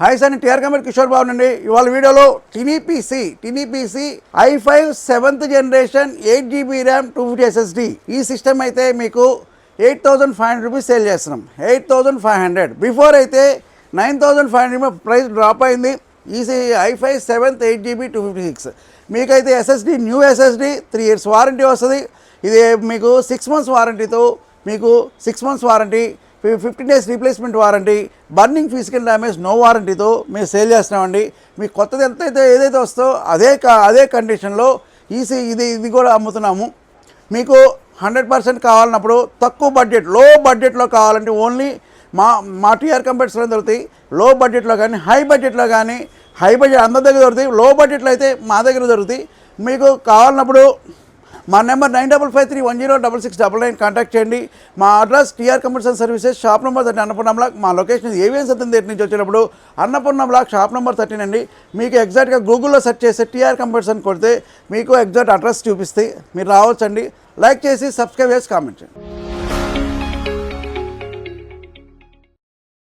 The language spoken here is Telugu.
Hi sir TR committee Kishore Babu అండి ఇవాళ వీడియోలో tiny PC tiny PC i five seventh generation eight GB RAM two fifty SSD ఈ సిస్టమ్ అయితే మీకు eight thousand five hundred rupees sale చేస్తున్నాం. Eight thousand five hundred before అయితే nine thousand five hundred price drop అయింది. ఈ i five seventh eight GB two fifty six మీకైతే SSD new SSD three years warranty వస్తుంది. ఇది మీకు సిక్స్ మంత్స్ వారంటీతో మీకు six months warranty fifteen days replacement warranty burning physical damage no వారంటీతో మేము సేల్ చేస్తున్నామండి. మీకు కొత్తది ఎంత అయితే ఏదైతే వస్తో అదే అదే కండిషన్లో ఈసీ ఇది ఇది కూడా అమ్ముతున్నాము. మీకు హండ్రెడ్ పర్సెంట్ కావాలన్నప్పుడు తక్కువ బడ్జెట్లో బడ్జెట్లో కావాలంటే ఓన్లీ మా మా టీఆర్ కంపెనీస్లో దొరుకుతాయి. లో బడ్జెట్లో కానీ హై బడ్జెట్లో కానీ హై బడ్జెట్ అందరి దగ్గర దొరుకుతాయి. లో బడ్జెట్లో అయితే మా దగ్గర దొరుకుతాయి. మీకు కావాలన్నప్పుడు మా number nine double five three one zero double six double nine contact చేయండి. మా address TR commercial services shop number thirty Annapurna block. మా లొకేషన్ ఏవిఎన్ సత్యం దగ్గర నుంచి వచ్చినప్పుడు Annapurna block shop number thirteen అండి. మీకు ఎగ్జాక్ట్గా గూగుల్లో సెర్చ్ చేస్తే టీఆర్ కంప్యూటర్స్ కొడితే మీకు ఎగ్జాక్ట్ అడ్రస్ చూపిస్తే మీరు రావచ్చండి. లైక్ చేసి సబ్స్క్రైబ్ చేసి కామెంట్ చేయండి.